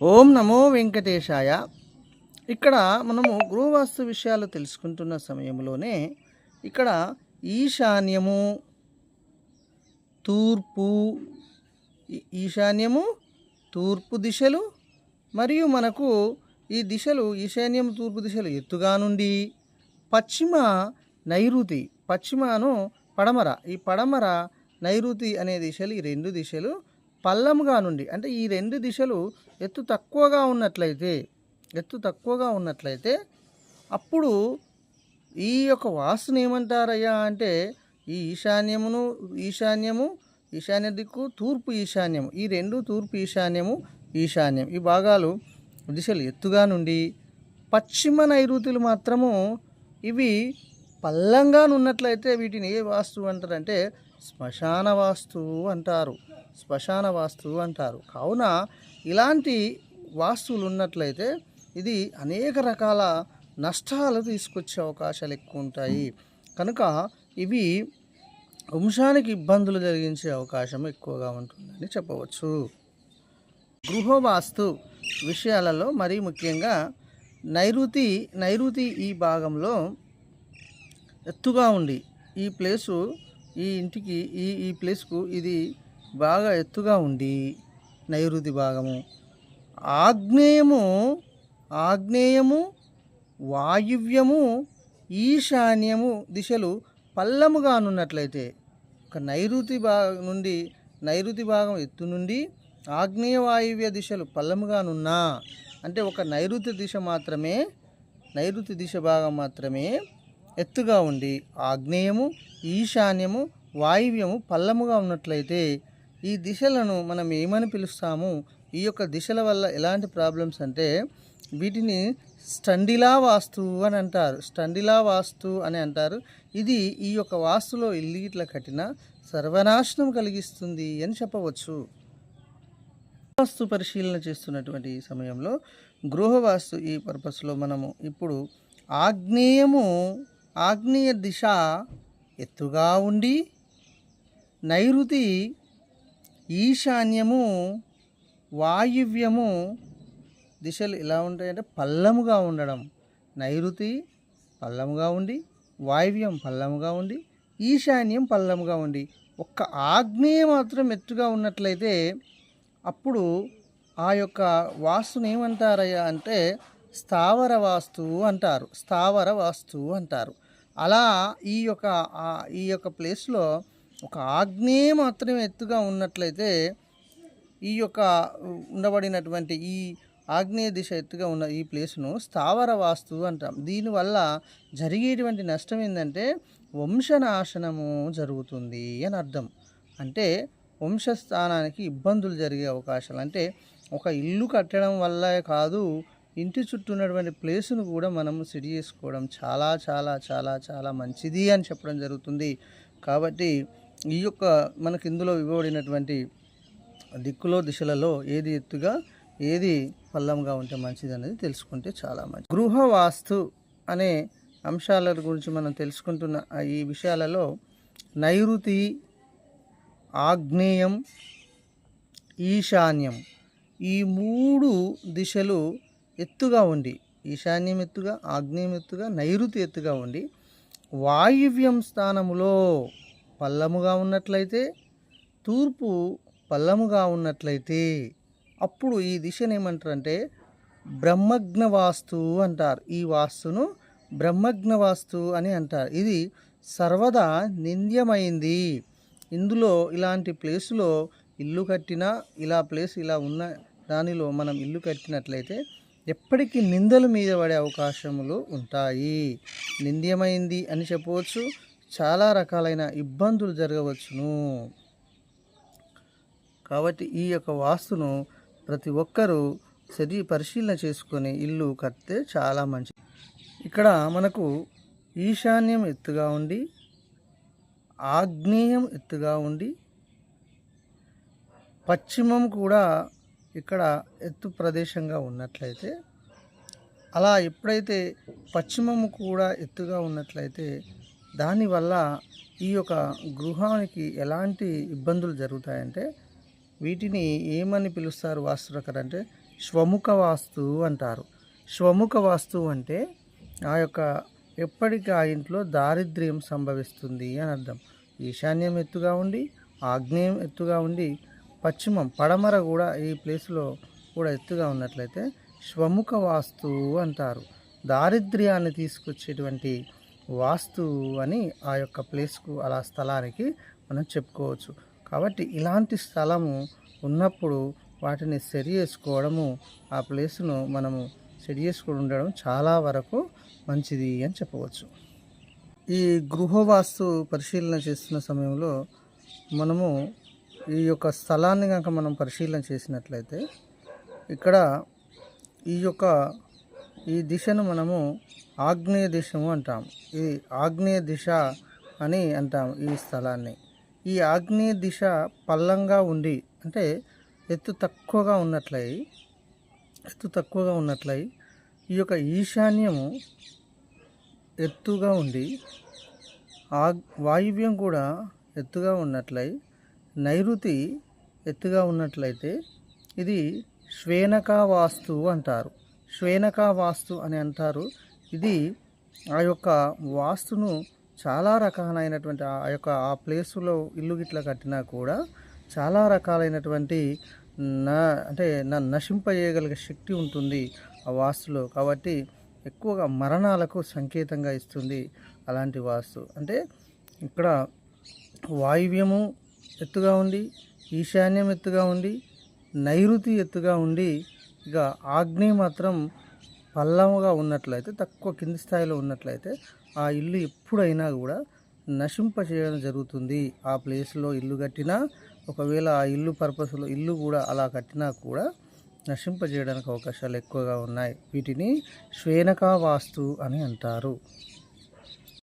ఓం నమో వెంకటేశాయ. ఇక్కడ మనము గృహవాస్తు విషయాలు తెలుసుకుంటున్న సమయంలోనే ఇక్కడ ఈశాన్యము తూర్పు ఈశాన్యము తూర్పు దిశలు మరియు మనకు ఈ దిశలు ఈశాన్యం తూర్పు దిశలు ఎత్తుగా నుండి పశ్చిమ నైరుతి పశ్చిమను పడమర. ఈ పడమర నైరుతి అనే దిశలు ఈ రెండు దిశలు పల్లముగా నుండి అంటే ఈ రెండు దిశలు ఎత్తు తక్కువగా ఉన్నట్లయితే ఎత్తు తక్కువగా ఉన్నట్లయితే అప్పుడు ఈ యొక్క వాస్తుని ఏమంటారయ్యా అంటే ఈ ఈశాన్యమును ఈశాన్యము ఈశాన్య దిక్కు తూర్పు ఈశాన్యము ఈ రెండు తూర్పు ఈశాన్యము ఈశాన్యం. ఈ భాగాలు దిశలు ఎత్తుగా నుండి పశ్చిమ నైరుతులు మాత్రము ఇవి పల్లంగా ఉన్నట్లయితే వీటిని ఏ వాస్తు అంటారంటే శ్మశాన వాస్తు అంటారు. శ్మశాన వాస్తు అంటారు. కావున ఇలాంటి వాస్తువులు ఉన్నట్లయితే ఇది అనేక రకాల నష్టాలు తీసుకొచ్చే అవకాశాలు ఎక్కువ ఉంటాయి కనుక ఇవి వంశానికి ఇబ్బందులు కలిగించే అవకాశం ఎక్కువగా ఉంటుందని చెప్పవచ్చు. గృహవాస్తు విషయాలలో మరీ ముఖ్యంగా నైరుతి నైరుతి ఈ భాగంలో ఎత్తుగా ఉండి ఈ ప్లేసు ఈ ఇంటికి ఈ ఈ ప్లేస్కు ఇది బాగా ఎత్తుగా ఉండి నైరుతి భాగము. ఆగ్నేయము ఆగ్నేయము వాయువ్యము ఈశాన్యము దిశలు పల్లముగా నున్నట్లయితే ఒక నైరుతి భాగం నుండి నైరుతి భాగం ఎత్తు నుండి ఆగ్నేయ వాయువ్య దిశలు పల్లముగానున్నా అంటే ఒక నైరుతి దిశ మాత్రమే నైరుతి దిశ భాగం మాత్రమే ఎత్తుగా ఉండి ఆగ్నేయము ఈశాన్యము వాయువ్యము పల్లముగా ఉన్నట్లయితే ఈ దిశలను మనం ఏమని పిలుస్తాము? ఈ యొక్క దిశల వల్ల ఎలాంటి ప్రాబ్లమ్స్ అంటే వీటిని స్టండిలా వాస్తు అని అంటారు. స్టండిలా వాస్తు అని అంటారు. ఇది ఈ యొక్క వాస్తులో ఇల్లు ఇట్లా కట్టిన సర్వనాశనం కలిగిస్తుంది అని చెప్పవచ్చు. వాస్తు పరిశీలన చేస్తున్నటువంటి ఈ సమయంలో గృహవాస్తు ఈ పర్పస్లో మనము ఇప్పుడు ఆగ్నేయము ఆగ్నేయ దిశ ఎత్తుగా ఉండి నైరుతి ఈశాన్యము వాయువ్యము దిశలు ఎలా ఉంటాయంటే పల్లముగా ఉండడం. నైరుతి పల్లముగా ఉండి వాయువ్యం పల్లముగా ఉండి ఈశాన్యం పల్లముగా ఉండి ఒక్క ఆగ్నేయ మాత్రం ఎత్తుగా ఉన్నట్లయితే అప్పుడు ఆ యొక్క వాస్తుని ఏమంటారయ్యా అంటే స్థావర వాస్తు అంటారు స్థావర వాస్తు అంటారు. అలా ఈ యొక్క ఈ యొక్క ప్లేస్లో ఒక ఆగ్నే మాత్రమే ఎత్తుగా ఉన్నట్లయితే ఈ యొక్క ఉండబడినటువంటి ఈ ఆగ్నేయ దిశ ఎత్తుగా ఉన్న ఈ ప్లేస్ను స్థావర వాస్తు అంటాం. దీనివల్ల జరిగేటువంటి నష్టం ఏంటంటే వంశనాశనము జరుగుతుంది అని అర్థం. అంటే వంశస్థానానికి ఇబ్బందులు జరిగే అవకాశాలు. అంటే ఒక ఇల్లు కట్టడం వల్ల కాదు ఇంటి చుట్టూ ఉన్నటువంటి ప్లేస్ను కూడా మనం సిడి చేసుకోవడం చాలా చాలా చాలా చాలా మంచిది అని చెప్పడం జరుగుతుంది. కాబట్టి ఈ యొక్క మనకి ఇందులో ఇవ్వబడినటువంటి దిక్కులో దిశలలో ఏది ఎత్తుగా ఏది పల్లంగా ఉంటే మంచిది అనేది తెలుసుకుంటే చాలా మంచిది. గృహవాస్తు అనే అంశాల గురించి మనం తెలుసుకుంటున్న ఈ విషయాలలో నైరుతి ఆగ్నేయం ఈశాన్యం ఈ మూడు దిశలు ఎత్తుగా ఉండి ఈశాన్యం ఎత్తుగా ఆగ్నేయం ఎత్తుగా నైరుతి ఎత్తుగా ఉండి వాయువ్యం స్థానములో పల్లముగా ఉన్నట్లయితే తూర్పు పల్లముగా ఉన్నట్లయితే అప్పుడు ఈ దిశను ఏమంటారంటే బ్రహ్మజ్ఞ వాస్తు అంటారు. ఈ వాస్తును బ్రహ్మజ్ఞ వాస్తు అని అంటారు. ఇది సర్వదా నింద్యమైంది. ఇందులో ఇలాంటి ప్లేసులో ఇల్లు కట్టినా ఇలా ప్లేస్ ఇలా ఉన్న దానిలో మనం ఇల్లు కట్టినట్లయితే ఎప్పటికీ నిందల మీద పడే అవకాశములు ఉంటాయి. నింద్యమైంది అని చెప్పవచ్చు చాలా రకాలైన ఇబ్బందులు జరగవచ్చును. కాబట్టి ఈ యొక్క వాస్తును ప్రతి ఒక్కరూ సరి పరిశీలన చేసుకొని ఇల్లు కడితే చాలా మంచిది. ఇక్కడ మనకు ఈశాన్యం ఎత్తుగా ఉండి ఆగ్నేయం ఎత్తుగా ఉండి పశ్చిమం కూడా ఇక్కడ ఎత్తు ప్రదేశంగా ఉన్నట్లయితే అలా ఎప్పుడైతే పశ్చిమము కూడా ఎత్తుగా ఉన్నట్లయితే దానివల్ల ఈ యొక్క గృహానికి ఎలాంటి ఇబ్బందులు జరుగుతాయంటే వీటిని ఏమని పిలుస్తారు వాస్తురకర్ అంటే శ్వముఖ వాస్తు అంటారు. శ్వముఖ వాస్తు అంటే ఆ యొక్క ఎప్పటికీ ఆ ఇంట్లో దారిద్ర్యం సంభవిస్తుంది అని అర్థం. ఈశాన్యం ఎత్తుగా ఉండి ఆగ్నేయం ఎత్తుగా ఉండి పశ్చిమం పడమర కూడా ఈ ప్లేస్లో కూడా ఎత్తుగా ఉన్నట్లయితే శ్వముఖ వాస్తు అంటారు. దారిద్ర్యాన్ని తీసుకొచ్చేటువంటి వాస్తు అని ఆ యొక్క ప్లేస్కు అలా స్థలానికి మనం చెప్పుకోవచ్చు. కాబట్టి ఇలాంటి స్థలము ఉన్నప్పుడు వాటిని సరి చేసుకోవడము ఆ ప్లేస్ను మనము సెట్ చేసుకుని ఉండడం చాలా వరకు మంచిది అని చెప్పవచ్చు. ఈ గృహవాస్తు పరిశీలన చేస్తున్న సమయంలో మనము ఈ యొక్క స్థలాన్ని కనుక మనం పరిశీలన చేసినట్లయితే ఇక్కడ ఈ యొక్క ఈ దిశను మనము ఆగ్నేయ దిశము అంటాం ఈ ఆగ్నేయ దిశ అని అంటాం ఈ స్థలాన్ని. ఈ ఆగ్నేయ దిశ పల్లంగా ఉండి అంటే ఎత్తు తక్కువగా ఉన్నట్లయి ఎత్తు తక్కువగా ఉన్నట్లయి ఈ యొక్క ఈశాన్యము ఎత్తుగా ఉండి ఆ వాయువ్యం కూడా ఎత్తుగా ఉన్నట్లయి నైరుతి ఎత్తుగా ఉన్నట్లయితే ఇది శ్వేనకా వాస్తు అంటారు. శ్వేనకా వాస్తు అని అంటారు. ఇది ఆ యొక్క వాస్తును చాలా రకాలైనటువంటి ఆ యొక్క ఆ ప్లేసులో ఇల్లు గిట్ల కట్టినా కూడా చాలా రకాలైనటువంటి నా అంటే న నశింపజేయగలిగే శక్తి ఉంటుంది ఆ వాస్తులో. కాబట్టి ఎక్కువగా మరణాలకు సంకేతంగా ఇస్తుంది అలాంటి వాస్తు. అంటే ఇక్కడ వాయువ్యము ఎత్తుగా ఉండి ఈశాన్యం ఎత్తుగా ఉండి నైరుతి ఎత్తుగా ఉండి ఇక ఆగ్నేయ మాత్రం పల్లముగా ఉన్నట్లయితే తక్కువ కింది స్థాయిలో ఉన్నట్లయితే ఆ ఇల్లు ఎప్పుడైనా కూడా నశింప చేయడం జరుగుతుంది. ఆ ప్లేస్లో ఇల్లు కట్టినా ఒకవేళ ఆ ఇల్లు పర్పస్లో ఇల్లు కూడా అలా కట్టినా కూడా నశింప చేయడానికి అవకాశాలు ఎక్కువగా ఉన్నాయి. వీటిని శ్వేనకా వాస్తు అని అంటారు.